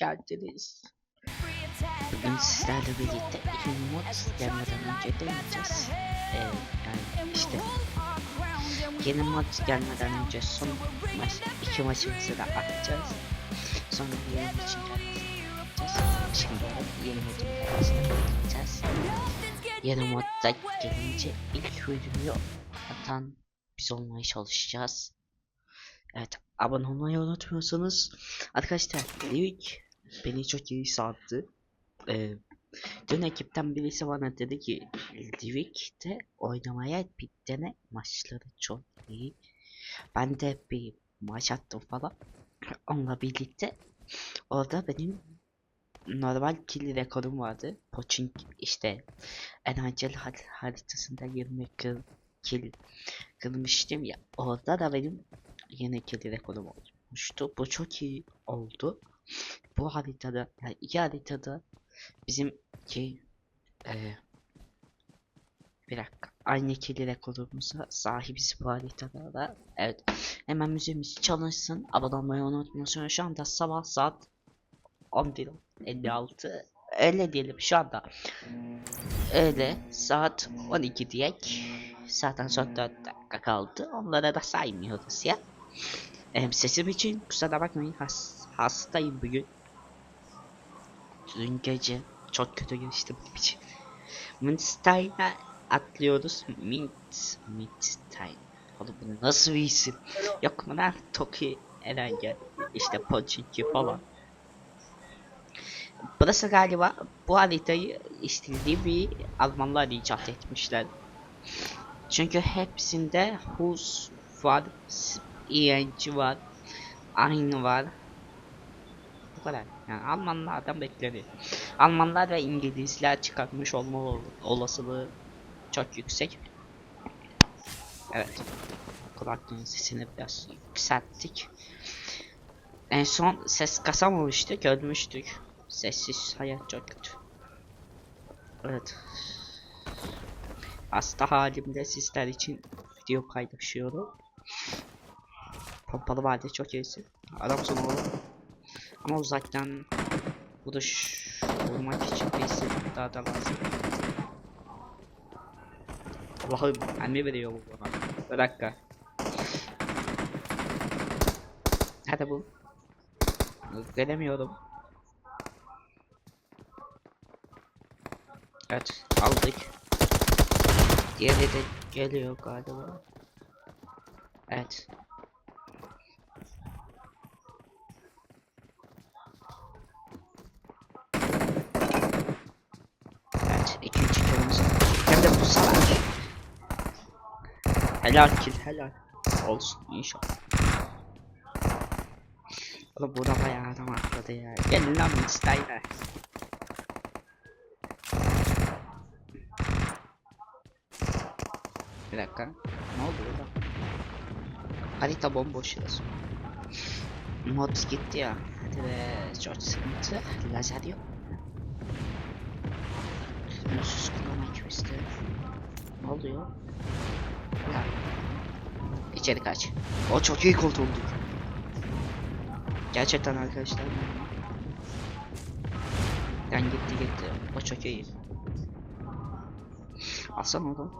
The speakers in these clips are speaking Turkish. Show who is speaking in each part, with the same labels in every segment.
Speaker 1: geldiniz. Bugün sizlerle birlikte iki gelmeden önce deneyeceğiz. Ee, yani işte yeni mod gelmeden önce son maç, iki maçımızı da atacağız. Sonra yeni maçın gelmesini. Şimdi yeni modun gelmesini bekleyeceğiz. Yeni modda gelince ilk videoyu atan biz olmaya çalışacağız. Evet abone olmayı unutmuyorsanız arkadaşlar ilk beni çok iyi sardı. Ee, dün ekipten birisi bana dedi ki Livik'te oynamaya bir dene maçları çok iyi. Ben de bir maç attım falan. Onunla birlikte orada benim normal kill rekorum vardı. Poaching işte Enancel har- haritasında 20 kill, kill kırmıştım ya. Orada da benim yine kill rekorum olmuştu. Bu çok iyi oldu. Bu haritada yani iki haritada bizimki eee bir dakika aynı kill rekorumuza sahibiz bu haritada da. Evet. Hemen müziğimiz çalışsın. Abone olmayı unutmuyorsunuz. Şu anda sabah saat 11.56 öyle diyelim şu anda öyle saat 12 diyek zaten son 4 dakika kaldı onlara da saymıyoruz ya Em, sesim için kusura bakmayın has, hastayım bugün. Dün gece çok kötü geçti benim için Mintstein'a atlıyoruz. Mint Mintstein Oğlum bu nasıl bir isim? Yok mu lan? Toki Erenge işte Pochinki falan. Burası galiba bu haritayı istediği bir Almanlar icat etmişler. Çünkü hepsinde Hus var, ENC var, aynı var. Bu kadar. Yani Almanlardan bekleniyor. Almanlar ve İngilizler çıkartmış olma ol- olasılığı çok yüksek. Evet. Kulaklığın sesini biraz yükselttik. En son ses kasamamıştık, ölmüştük. Sessiz hayat çok kötü. Evet. Hasta halimde sizler için video paylaşıyorum. Pompalı vardı çok iyisin. Adamsın oğlum. Ama uzaktan vuruş vurmak için bir silah daha da lazım. Allah'ım emri veriyor bu bana. Bir dakika. Hadi bu. Gelemiyorum. Evet aldık. Diğeri de geliyor galiba. Evet ikinci kırmızı. Hem de bu salak. Helal kill helal. Olsun inşallah. Oğlum bu da bayağı adam atladı ya. Gelin lan Steiner. Bir dakika. Ne oldu burada? Harita bomboş yazıyor. Mod gitti ya. Hadi be çok sıkıntı. Lazer yok. Sınırsız kullanmak istedim. Ne oluyor? Ya. İçeri kaç. O çok iyi kurtulduk. Gerçekten arkadaşlar. Yani gitti gitti. O çok iyi. Alsana oğlum.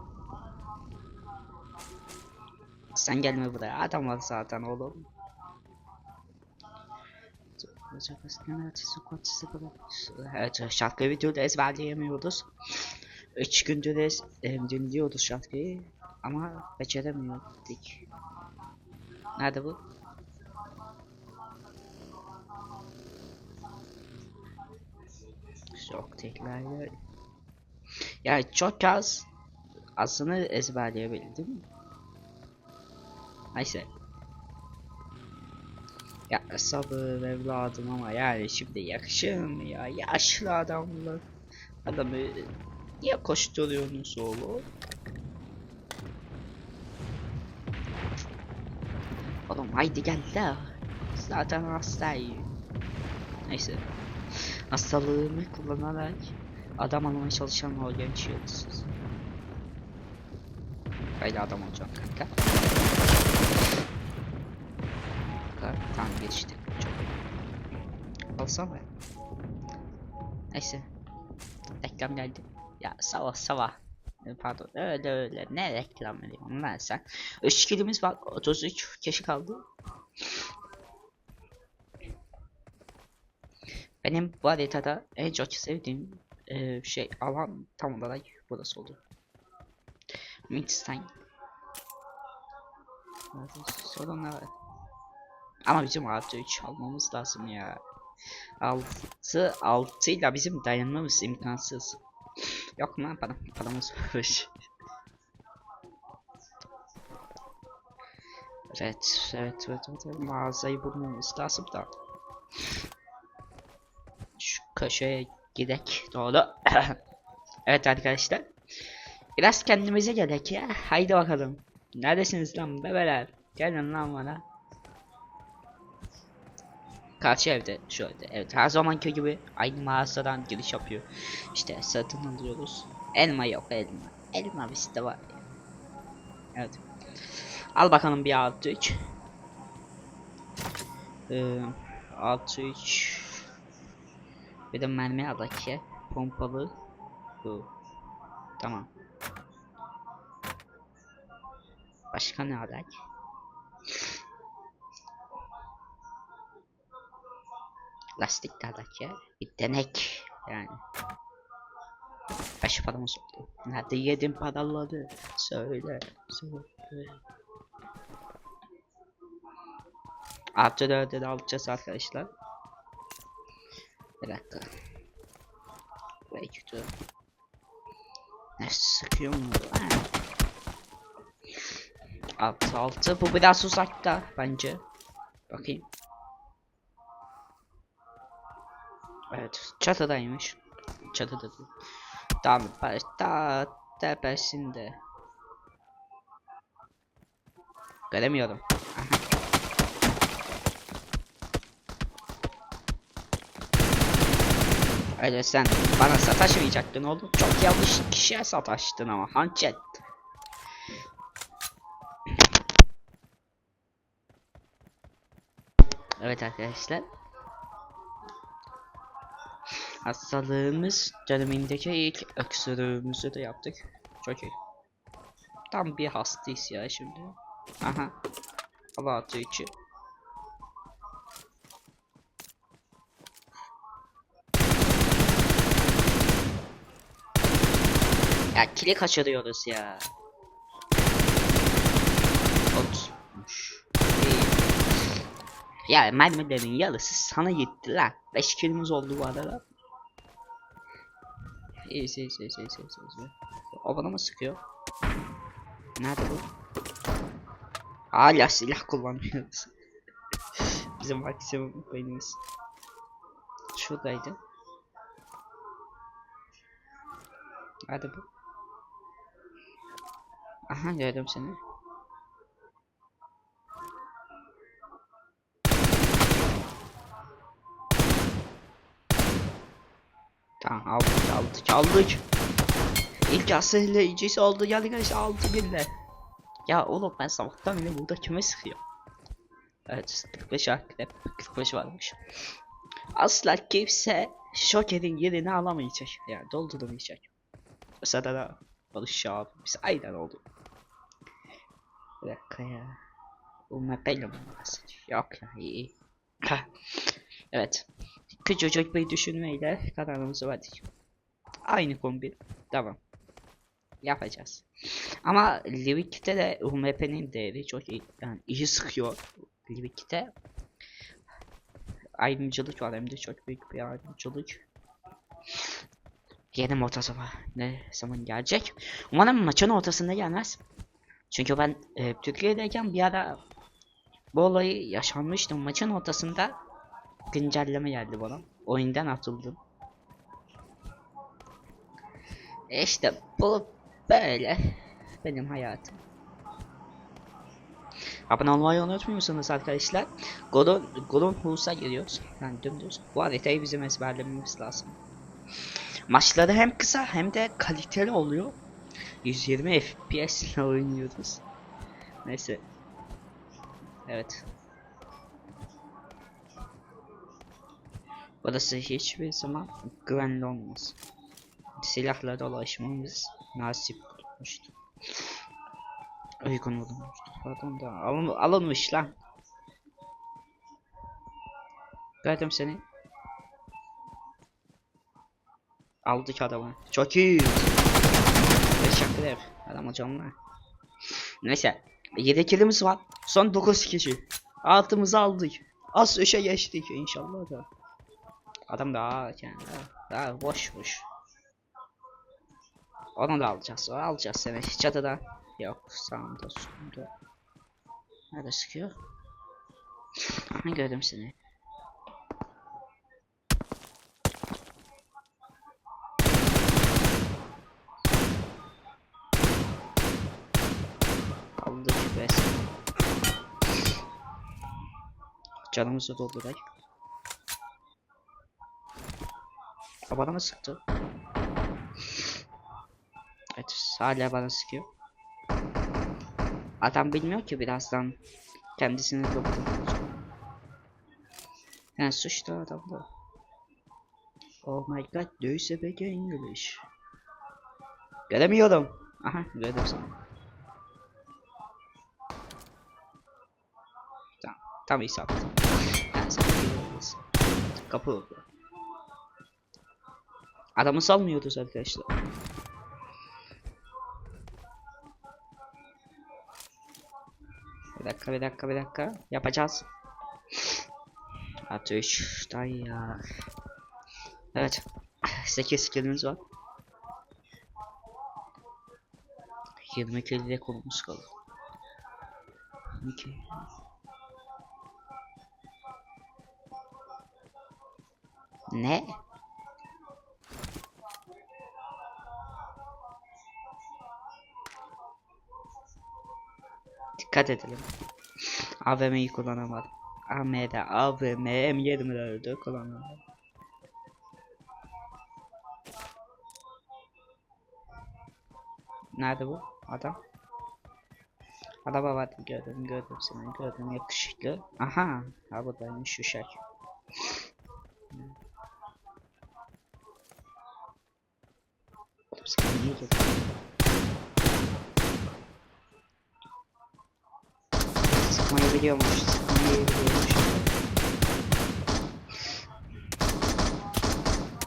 Speaker 1: Sen gelme buraya. Adam var zaten oğlum. Evet şarkı videoda ezberleyemiyoruz. 3 gündür ez, dinliyoruz şarkıyı ama beceremiyorduk. Nerede bu? Çok tekrar Yani çok az aslında ezberleyebildim. Neyse. Ya sabır evladım ama yani şimdi yakışır ya? Yaşlı adamlar. Adamı niye koşturuyorsunuz oğlum? Oğlum haydi gel de. Zaten hastayım. Neyse. Hastalığımı kullanarak adam almaya çalışan o genç yıldız. Böyle adam olacağım kanka. Kanka tam geçti. Çok. Alsana. Neyse. Reklam geldi. Ya sabah sabah. E, Pardon öyle öyle ne reklam veriyorum lan sen. 3 kilimiz var 33 kişi kaldı. Benim bu haritada en çok sevdiğim e, şey alan tam olarak burası oldu. Midstein. Sorun ne var? Ama bizim artı 3 almamız lazım ya. 6 6 ile bizim dayanmamız imkansız. Yok lan param paramız var. Evet, evet, evet, evet. Mağazayı bulmamız lazım da. Şu köşeye gidek doğru. evet arkadaşlar. Biraz kendimize gelek ya. Haydi bakalım. Neredesiniz lan bebeler? Gelin lan bana. Karşı evde şu evde. Evet her zamanki gibi aynı mağazadan giriş yapıyor. İşte satın alıyoruz. Elma yok elma. Elma bizde var. Evet. Al bakalım bir artı 3. Ee, artı 3. Bir de mermi al ki. Pompalı. Bu. Tamam. Başka ne alak? Lastik ya. Bir denek yani. Beş paramız oldu. Nerede yedin paraları? Söyle. Söyle. Artı dörde de alacağız arkadaşlar. Bir dakika. Belki dur. Ne sıkıyor mu? Altı altı. Bu biraz uzakta bence. Bakayım. Evet. Çatıdaymış. Çatıda. Tamam. Daha tepesinde. Göremiyorum. Öyle sen bana sataşmayacaktın oğlum. Çok yanlış kişiye sataştın ama hançet. Evet arkadaşlar. Hastalığımız dönemindeki ilk öksürüğümüzü de yaptık. Çok iyi. Tam bir hastayız ya şimdi. Aha. Hava atı içi. Ya kili kaçırıyoruz ya. Otmuş. Ya mermilerin yarısı sana gitti lan. 5 kilimiz oldu bu arada. İyi, iyi, iyi, iyi, iyi, iyi, iyi. O bana mı sıkıyor? Nerede bu? Hala silah kullanıyoruz. Bizim maksimum beynimiz. Şuradaydı. Hadi bu. Aha gördüm seni. Tamam aldık aldık aldık. İlk asırlayıcısı oldu geldi aldı birle. Ya oğlum ben sabahtan beri burada kime sıkıyor? Evet 45 akrep 45 varmış. Asla kimse Şoker'in yerini alamayacak. Yani dolduramayacak. Sırada da Barış abimiz aynen oldu. Bir dakika ya. Bu mepeyle mi? Yok ya iyi. Evet. Küçücük bir düşünmeyle kararımızı verdik. Aynı kombi. Tamam. Yapacağız. Ama Livik'te de UMP'nin değeri çok iyi. Yani iyi sıkıyor. Livik'te ayrımcılık var hem de çok büyük bir ayrımcılık. Yeni ortası var. Ne zaman gelecek? Umarım maçın ortasında gelmez. Çünkü ben e, Türkiye'deyken bir ara bu olayı yaşanmıştım. Maçın ortasında güncelleme geldi bana. Oyundan atıldım. İşte bu böyle benim hayatım. Abone olmayı unutmuyorsunuz arkadaşlar. Golun, golun Hus'a giriyoruz. Yani dümdüz. Bu haritayı bizim ezberlememiz lazım. Maçları hem kısa hem de kaliteli oluyor. 120 FPS ile oynuyoruz. Neyse. Evet. Burası hiçbir zaman güvenli olmaz. Silahla dolaşmamız nasip olmuştu. Uygun olunmuştu. Pardon da alın, alınmış lan. Gördüm seni. Aldık adamı. Çok iyi. Teşekkürler. Adam canlı. Neyse. 7 kilimiz var. Son 9 kişi. Altımızı aldık. Az öşe geçtik inşallah da. Adam daha yani daha, daha boş boş. Onu da alacağız. O alacağız seni. Çatıda. Yok sağımda solumda. Nerede sıkıyor? Gördüm seni. Aldık be seni. Canımızı doldurak. Ha, Bana mı sıktı? Hala bana sıkıyor. Adam bilmiyor ki birazdan kendisini dolduracak. Yani suçlu adam da. Oh my god, do you speak English? Göremiyorum. Aha, gördüm seni. Tamam, tam isabet. Yani sen. Kapı oldu. Adamı salmıyoruz arkadaşlar. Dakika bir dakika bir dakika yapacağız. At 3 dayı ya. Evet. 8 skillimiz var. 20 kill ile kolumuz kalır. 2 Ne? Dikkat edelim. AVM'yi kullanamadım. AM'de AVM M24'ü kullanamadım. Nerede bu adam? Araba vardı gördüm gördüm seni gördüm yakışıklı. Aha ha buradaymış şu şey. Oğlum sen niye geldin? Sıkmayı biliyormuş, sıkmayı biliyormuş.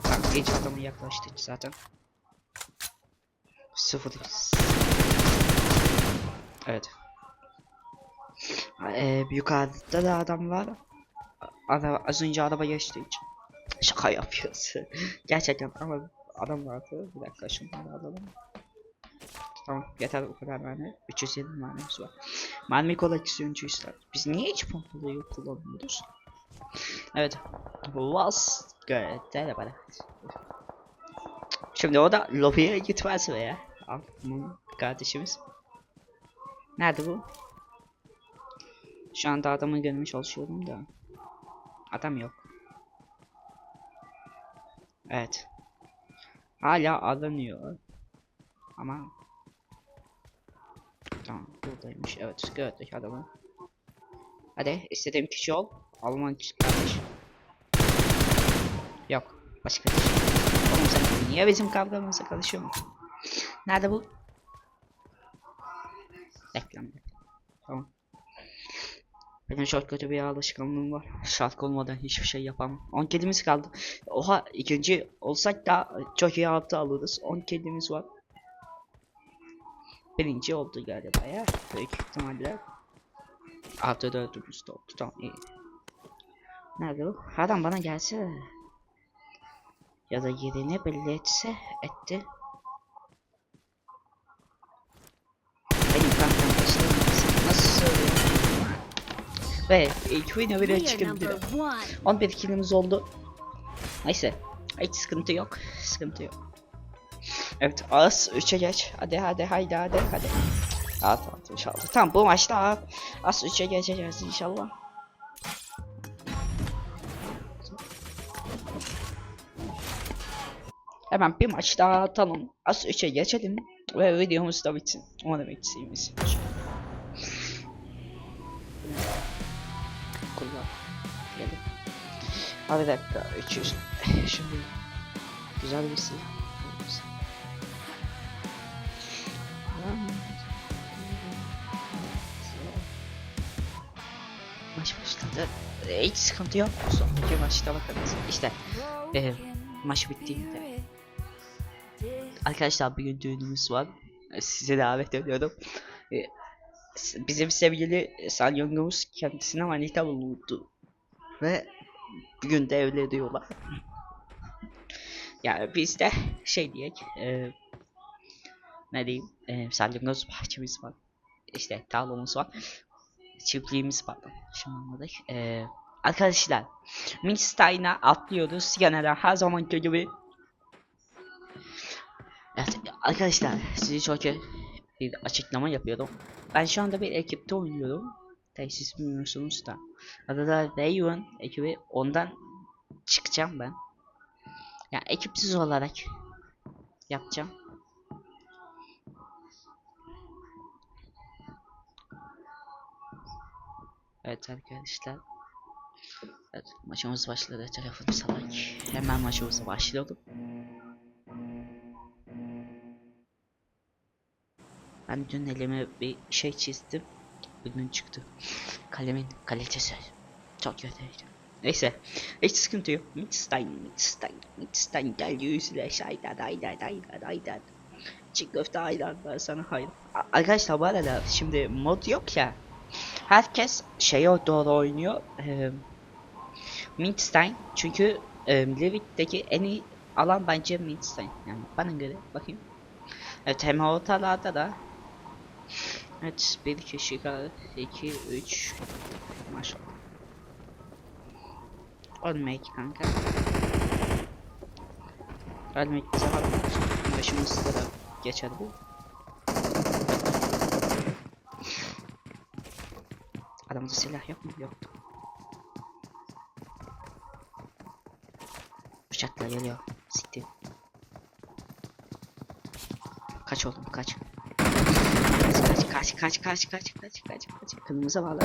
Speaker 1: Bak geç adamı yaklaştı zaten. Sıfır. Evet. Ee, yukarıda da adam var. Adam, az önce araba geçti hiç. Şaka yapıyoruz. Gerçekten ama adam vardı. Bir dakika şunları alalım. Tamam yeter bu kadar mermi. 307 mermimiz var. Mermi koleksiyoncuysa biz niye hiç pompalıyı kullanmıyoruz? Evet. Was göre bana. Şimdi o da lobiye gitmez mi ya? Bunu kardeşimiz. Nerede bu? Şu anda adamı görmeye çalışıyorum da. Adam yok. Evet. Hala aranıyor. Ama Tamam buradaymış. Evet gördük adamı. Hadi istediğim kişi ol. Alman kardeş. Yok. Başka kişi. Oğlum sen niye bizim kavgamıza karışıyorsun? Nerede bu? Reklam. Tamam. Benim çok kötü bir alışkanlığım var. Şarkı olmadan hiçbir şey yapamam. 10 kedimiz kaldı. Oha ikinci olsak da çok iyi altı alırız. 10 kedimiz var. Birinci oldu galiba ya. Büyük ihtimalle. Altı dördümüz de oldu. Tamam iyi. Nerede bu? Adam bana gelse. Ya da yerini belli etse etti. Benim kankam başlamasın. Nasıl söylüyorum? Ve ilk winner bile
Speaker 2: one.
Speaker 1: 11 kilimiz oldu. Neyse. Hiç sıkıntı yok. Sıkıntı yok. Evet az 3'e geç. Hadi hadi haydi hadi hadi. At at inşallah. Tamam bu maçta at. Az 3'e geçeceğiz inşallah. Hemen bir maç daha atalım. Az 3'e geçelim. Ve videomuz da bitsin. Umarım eksiğimiz. Kullan. Gelin. Abi dakika 300 şimdi güzel bir silah Hiç sıkıntı yok. Sonraki maçta bakarız. İşte e, maç bittiğinde Arkadaşlar bugün düğünümüz var. Size davet ediyorum. E, bizim sevgili Salyongumuz kendisine manita bulundu. Ve bugün de evleniyorlar. Yani biz de şey diyek. E, ne diyeyim. E, Salyangoz bahçemiz var. İşte tarlamız var. Çiftliğimiz var. Şimdi anladık. E, arkadaşlar. Minstein'a atlıyoruz. Genelde her zamanki gibi Evet arkadaşlar size çok bir açıklama yapıyorum. Ben şu anda bir ekipte oynuyorum. Tesis bilmiyorsunuz da. Adı da Raven ekibi ondan çıkacağım ben. Yani ekipsiz olarak yapacağım. Evet arkadaşlar. Evet maçımız başladı. Telefonu salak. Hemen maçımıza başlayalım. Ben dün elime bir şey çizdim. Bugün çıktı. Kalemin kalitesi çok kötüydü. Neyse. Hiç sıkıntı yok. Midstein, Midstein, Midstein gel yüzüyle şaydan aydan aydan aydan. Çiğ köfte aydan ben sana hayır. Arkadaşlar bu arada şimdi mod yok ya. Herkes şeye doğru oynuyor. Eee Midstein çünkü e, Levik'teki en iyi alan bence Midstein. Yani bana göre bakayım. Evet hem ortalarda da Evet bir kişi kaldı. 2 3 maşallah. Ölmek kanka. Ölmek bize var mı? Başımızda da geçer bu. Adamda silah yok mu? Yoktu. Bıçakla geliyor. Siktir. Kaç oğlum kaç. Kaç kaç kaç kaç kaç kaç kaç kaç. kaç. Kırmızı bağlı.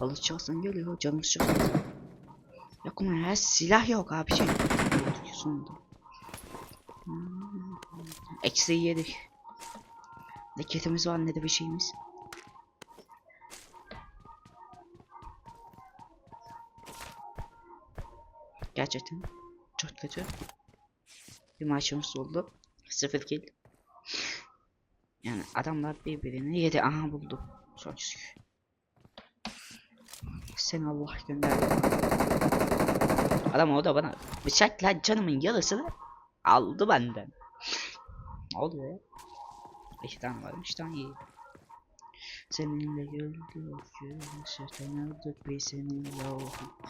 Speaker 1: Balık çalsın geliyor. Canımız çok. Yok mu ya silah yok abi şey. Sonunda. Hmm. Eksi yedik. Ne ketimiz var ne de bir şeyimiz. Gerçekten çok kötü. Bir maçımız oldu. Sıfır kill. Yani adamlar birbirini yedi. Aha buldum. Çok şükür. Sen Allah gönderdi. Adam o da bana bıçakla canımın yarısını aldı benden. Ne oluyor ya? İki tane varmış tane iyi. Seninle güldük, şeytan öldük biz seninle olduk.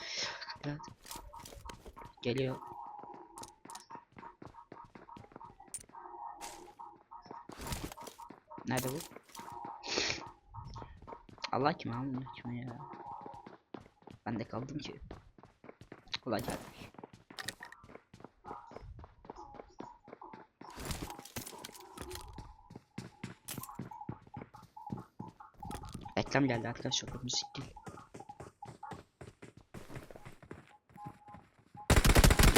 Speaker 1: Geliyor. Nerede bu? Allah kim almıyor kime ya? Ben de kaldım ki. Allah geldi. Reklam geldi arkadaşlar müzik değil.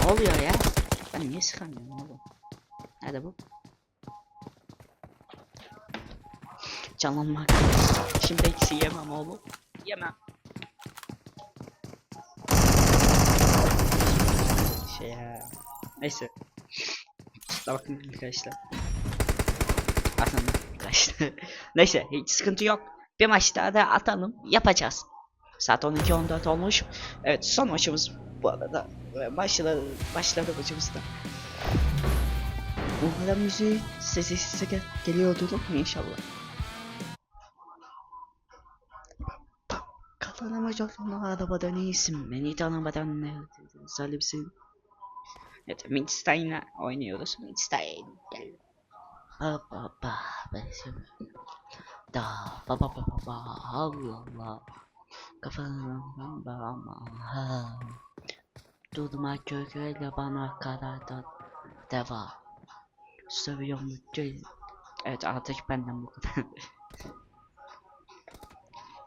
Speaker 1: Ne oluyor ya? Ben niye sıkamıyorum oğlum? Nerede bu? Canlanmak. Şimdi eksi yemem oğlum. Yemem. Şey ya. Neyse. Bakın arkadaşlar. Atalım arkadaşlar. Neyse hiç sıkıntı yok. Bir maç daha da atalım. Yapacağız. Saat 12.14 olmuş. Evet son maçımız bu arada. Başladı, başladı maçımız da. Umarım müziği sesi size gel geliyordur inşallah. Kazanamayacak onu arabadan iyisin. Beni tanımadan ne zalimsin. Evet, Midstein'la oynuyoruz. Midstein gel. Ba ba ba. Da ba ba ba ba ba Allah Allah. Kafandan ba ama ha. Durmak göğüyle bana karardan deva. Seviyor mutluyum. Evet artık ben de mutluyum.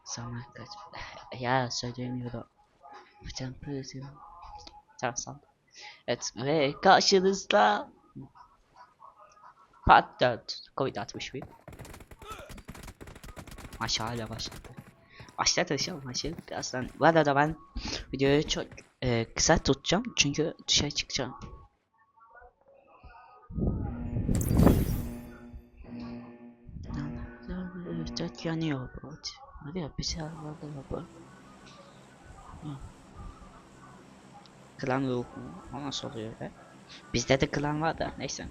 Speaker 1: Sana kaç... ya söylemiyorum. Bütün pırısım. Tamam sandım. Evet ve karşınızda... Part 4. Covid-61. Aşağıya başladı. Başlat aşağı başladı. Birazdan... Bu arada ben videoyu çok e, kısa tutacağım çünkü dışarı çıkacağım. Dört yanıyor bu. Hadi ya bir şey var bu. Klan mu? O nasıl oluyor be? Bizde de klan var da neyse.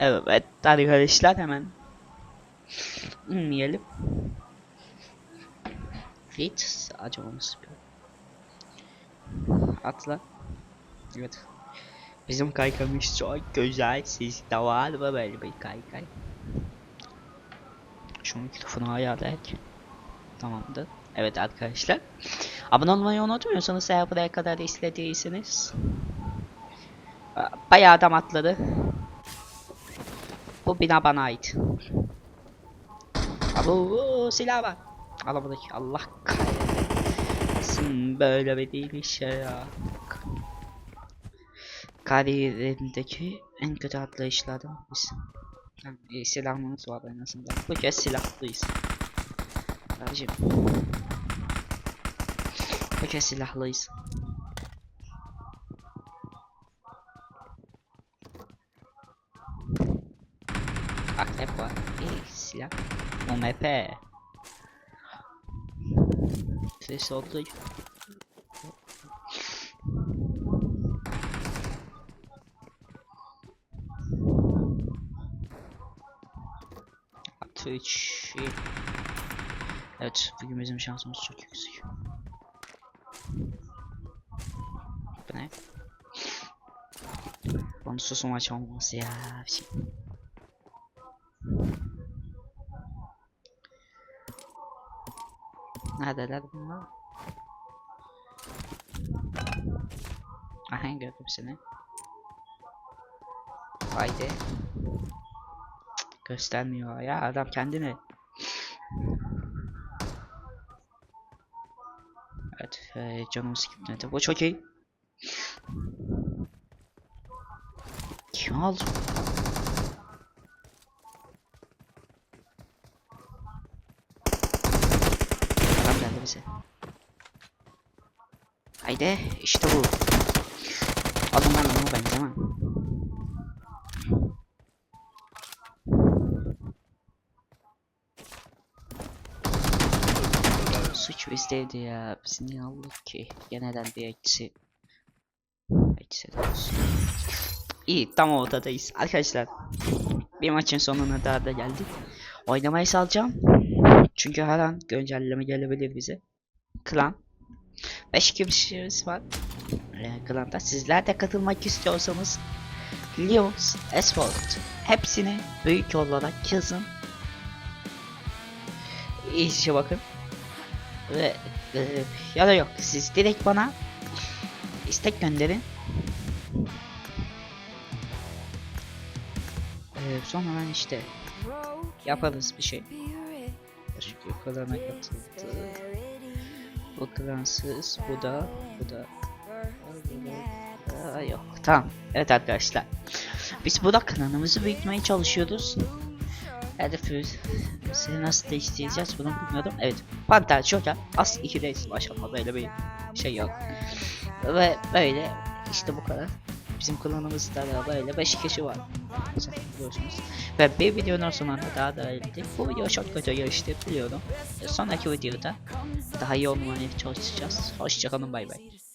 Speaker 1: Evet arkadaşlar hemen inmeyelim. Fit acımamız Atla. Evet. Bizim kaykamız çok güzel. Sizde var mı böyle bir kaykay? Şu mikrofonu ayarlayalım. Tamamdır. Evet arkadaşlar. Abone olmayı unutmuyorsanız eğer buraya kadar izlediyseniz. Bayağı adam atladı. Bu bina bana ait. Abu silah var. Alamadık. Allah kahretsin. Böyle bir değil şey ya. Kariyerimdeki en kötü atlayışlardan biz. Yani, silahımız var en azından. Bu kez silahlıyız. Abicim. Bu kez silahlıyız. Akrep var. İyi silah. UMP. Ses oldu. Twitch. Evet, bugün bizim şansımız çok yüksek. Bu ne? Bonusuz maç olması ya. Bir şey. Neredeler bunlar? Aha gördüm seni. Haydi. Göstermiyor ya adam kendini. Evet e, canım sıkıntı. Bu çok iyi. Kim aldı? Bize. Haydi işte bu. Alın lan onu benzemem. Suç bizdeydi ya. Biz niye aldık ki? Genelen bir eksi. Eksi de. İyi tam ortadayız. Arkadaşlar bir maçın sonuna daha da geldik. Oynamayı salacağım. Çünkü her an güncelleme gelebilir bize. Klan. 5 kişimiz var. Ee, klanda. Sizler de katılmak istiyorsanız Lions Esport hepsini büyük olarak yazın. İyice bakın. Ve e, ya da yok siz direkt bana istek gönderin. Ee, sonra ben işte yaparız bir şey. Çünkü klana katıldı. Bu klansız, bu da, bu da. Aa, yok tamam. Evet arkadaşlar. Biz burada klanımızı büyütmeye çalışıyoruz. Hedefimiz seni nasıl değiştireceğiz bunu bilmiyorum. Evet. Panter Joker As 2'deyiz maşallah böyle bir şey yok. Ve böyle işte bu kadar. Bizim klanımızda da böyle 5 kişi var. Zaten biliyorsunuz. Ve bir videonun sonunda daha da öğrendik. Bu video çok kötü geçti biliyorum. Sonraki videoda daha iyi olmaya çalışacağız. Hoşçakalın bay bay.